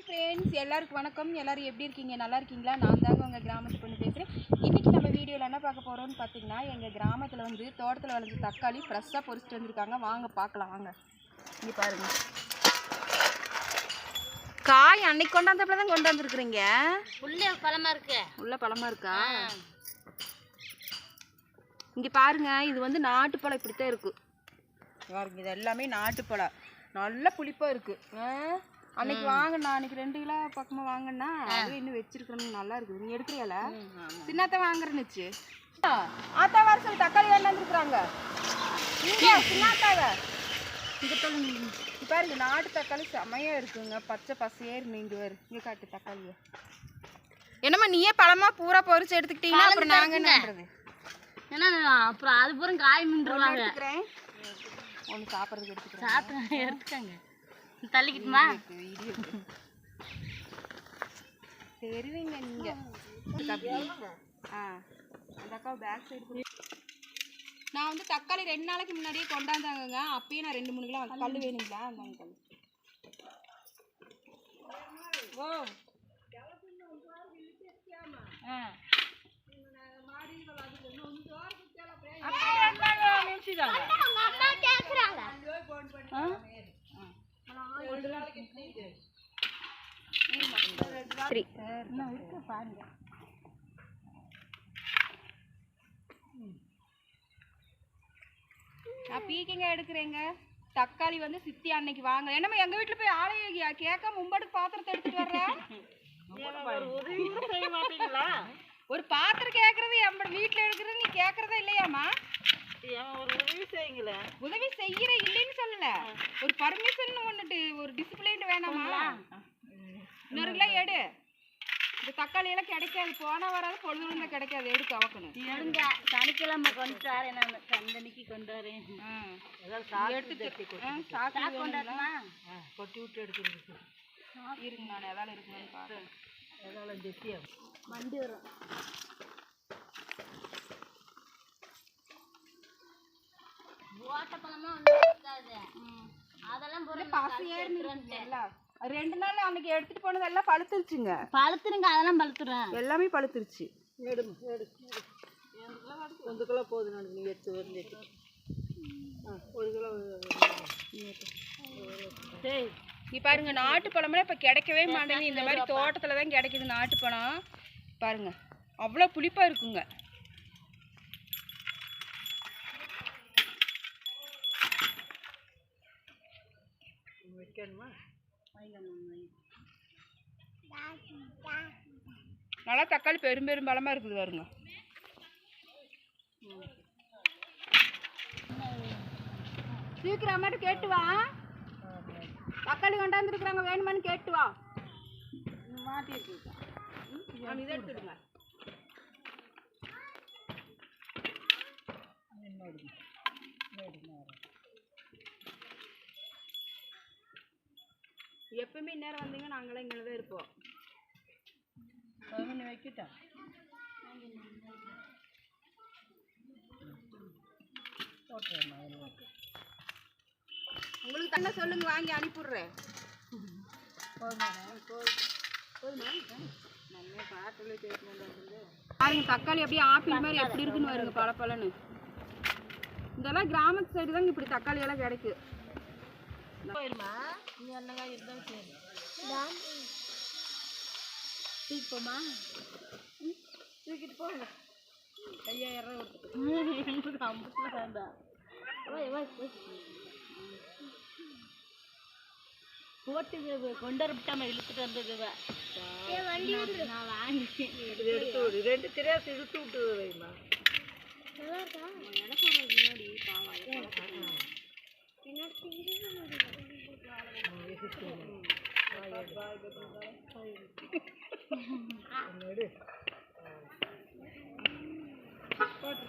Hi friends எல்லாருக்கும் வணக்கம். எல்லாரும் எப்படி இருக்கீங்க? நல்லா இருக்கீங்களா? நான் தாங்க உங்கள் கிராமத்து பொண்ணு பேசுகிறேன் இன்றைக்கி நம்ம வீடியோவில் என்ன பார்க்க போகிறோம்னு பார்த்தீங்கன்னா எங்கள் கிராமத்தில் வந்து தோட்டத்தில் விளைஞ்ச தக்காளி ஃப்ரெஷ்ஷாக பொரிச்சிட்டு வந்திருக்காங்க. வாங்க பார்க்கலாம். வாங்க. இங்கே பாருங்க. காய் அன்னைக்கு கொண்டாந்தப்பல தான் கொண்டு வந்திருக்கிறீங்க புள்ளி பழமா இருக்கு. உள்ள பழமா இருக்கா? இங்கே பாருங்க. இது வந்து நாட்டுப்பழம் இப்படி தான் இருக்கு. பாருங்க இது எல்லாமே நாட்டுப்பழம். நல்ல புளிப்பாக இருக்கு. ஆ? அன்னைக்கு வாங்கினா அன்னைக்கு ரெண்டு கிலோ பக்கமாக வாங்கினா அது இன்னும் வச்சிருக்கணும் நல்லா இருக்குது. நீ எடுக்கிறியால சின்னத்தை வாங்குறேன்னுச்சு ஆத்தா வர சொல்லி தக்காளி வேண்டாந்துருக்குறாங்க இங்க சின்னாத்தாவ இங்க சொல்லுங்க. பாருங்க நாட்டு தக்காளி செமையா இருக்குங்க. பச்சை பசையேறு நீங்க வேறு இங்க காட்டு தக்காளியை. என்னம்மா நீயே பழமா பூரா பொரிச்சு எடுத்துக்கிட்டீங்கன்னா அப்புறம் நாங்க என்ன பண்றது ஏன்னா அப்புறம் அது பூரா காய் மின்றுவாங்க. எடுத்துக்கிறேன். ஒன்று சாப்பிட்றதுக்கு எடுத்துக்கிறேன். சாப்பிட்டு எடுத்துக்கங்க. தள்ளிக்கிட்டுமா. தெரிவிங்க நீங்க. ஆ அந்த அக்கா பேக் சைடு நான் வந்து தக்காளி ரெண்டு நாளைக்கு முன்னாடியே கொண்டாந்தாங்கங்க. அப்பயே நான் ரெண்டு மூணு கிலோ கல்லு வேணுங்களா? அந்தாங்க கல் ஓ. ஆ. பாருங்க நான் பீக்கங்க எடுக்கிறேங்க. தக்காளி வந்து சித்தி அன்னைக்கு வாங்க. என்னம்மா எங்க வீட்டுல போய் ஆளைய கேட்க மும்பாட்டுக்கு பாத்திரத்தை எடுத்துட்டு வர்ற? ஒரு பாத்திரம் கேக்குறது எம்மட வீட்டுல எடுக்கிறது நீ கேக்குறதா இல்லையாம்மா? ஒரு உதவி செய்யுங்களே உதவி செய்யற ஒரு பர்மிஷன் ஒண்ணுட்டு ஒரு டிசிப்ளின் வேணாமா? இன்னொரு கிலோ எடு. இந்த தக்காளி எல்லாம் கிடைக்காது. போனா வராது பொழுது விழுந்தா கிடைக்காது. எடுக்க அவக்கணும் எடுங்க. சனிக்கிழமை கொண்டு வரேன் நான் கந்தனிக்கு கொண்டு வரேன். வேணுங்களா? கொண்டாடுமா கொட்டி விட்டு எடுக்கிறது இருங்க நான் எதாவது இருக்குன்னு பாருங்க வண்டி வரும் ஓட்டப்பழமா ஒன்றும் இருக்காது அதெல்லாம் பூரா பசையேறு எல்லாம் அது ரெண்டு நாள் அன்னைக்கு எடுத்துட்டு போனது எல்லாம் பழுத்துருச்சுங்க. பழுத்துருங்க அதெல்லாம் பழுத்துறேன் எல்லாமே பழுத்துருச்சு. ரெண்டு கிலோ போதும் நான் நீ எடுத்து ஒரு ஒரு கிலோ நீ பாருங்க நாட்டு பழம்லாம் இப்போ கிடைக்கவே மாட்டேங்குது. இந்த மாதிரி தோட்டத்தில் தான் கிடைக்குது நாட்டு பழம். பாருங்க அவ்வளோ புளிப்பாக இருக்குங்க. வைக்கணுமா? நல்லா தக்காளி பெரும் பெரும் பழமாக இருக்குது பாருங்க. சீக்கிரம் அம்மாட்ட கேட்டு வா. தக்காளி கொண்டாந்துருக்குறாங்க வேணுமான்னு கேட்டு வா. மாட்டி இதை எடுத்துடுங்க. எப்பவுமே இந்நேரம் வந்தீங்க நாங்களாம் இங்கே தான் இருப்போம். பதினொன்று வைக்கிட்டா? உங்களுக்கு தானே சொல்லுங்க வாங்கி அனுப்பிடுறேன். பாருங்க தக்காளி அப்படியே ஆப்பிள் மாதிரி எப்படி இருக்குன்னு பாருங்க பழப்பழன்னு இதெல்லாம் கிராமத்து சைடு தாங்க இப்படி தக்காளி எல்லாம் கிடைக்கு. போயிருமா? நீ என்னங்க இருந்தாலும் சரி. தூக்கிப்போமா தூக்கிட்டு போங்க ஐயாயிரம் ரூபா ஓய் ஓய். போட்டு கொண்டு வரப்பிட்டாம இழுத்துட்டு வந்தது இவ. நான் விடு. ரெண்டு தெரியாது இழுத்து விட்டு வைமா. போட்டு